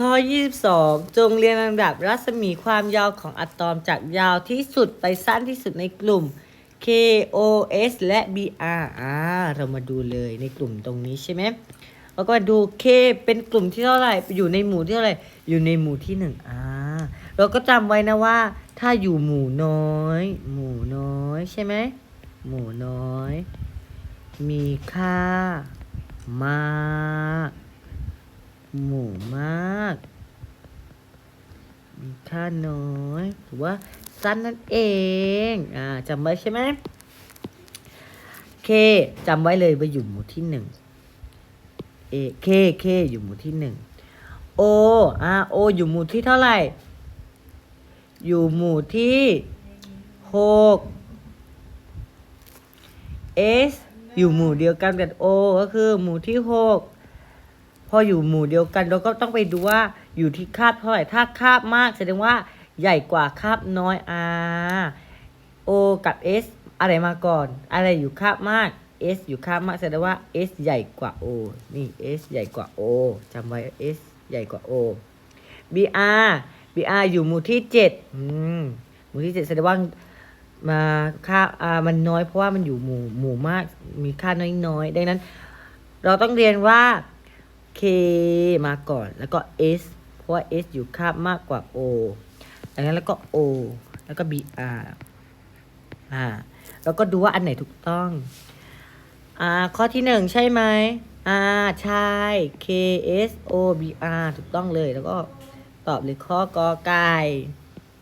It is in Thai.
ข้อ 22 จงเรียงลำดับรัศมีความยาวของอะตอมจากยาวที่สุดไปสั้นที่สุดในกลุ่ม K O S และ B R อ่าเรามาดูเลยในกลุ่มตรงนี้ใช่ไหมแล้วก็มาดู K เป็นกลุ่มที่เท่าไหร่อยู่ในหมู่ที่เท่าไหร่อยู่ในหมู่ที่หนึ่งอ่าเราก็จำไว้นะว่า ถ้าอยู่หมู่น้อย หมู่น้อยใช่ไหมหมู่น้อย มีค่ามาก หมู่มาก มีค่าน้อยหรือว่าสั้นนั่นเอง อ่าจำไว้ใช่ไหมเคจำไว้เลยว่าอยู่หมู่ที่หนึ่งเอเคเคอยู่หมู่ที่หนึ่งโออ่าโออยู่หมู่ที่เท่าไหร่ อยู่หมู่ที่หก S อสอยู่หมู่เดียวกันกับ O ก็คือหมู่ที่หก พออยู่หมู่เดียวกันเราก็ต้องไปดูว่าอยู่ที่คาบเท่าไหร่ถ้าคาบมากแสดงว่าใหญ่กว่าคาบน้อย R O กับ S อะไรมาก่อน อะไรอยู่คาบมาก S อยู่คาบมากแสดงว่า S ใหญ่กว่า O นี่ S ใหญ่กว่า O จำไว้ S ใหญ่กว่า O BR BR อยู่หมู่ที่เจ็ดหมู่ที่เจ็ดแสดงว่ามาค่าอ่ามันน้อยเพราะว่ามันอยู่หมู่หมู่มากมีค่าน้อยน้อยๆดังนั้น เราต้องเรียนว่า k มาก่อน แล้วก็ s เพราะว่า s อยู่คาบมากกว่า o ดังนั้นแล้วก็ o แล้วก็ br อ่า แล้วก็ดูว่าอันไหนถูกต้อง อ่า ข้อที่หนึ่งใช่ไหมอ่า ใช่ k s o b r ถูกต้องเลย แล้วก็ตอบเลยข้อกอไก่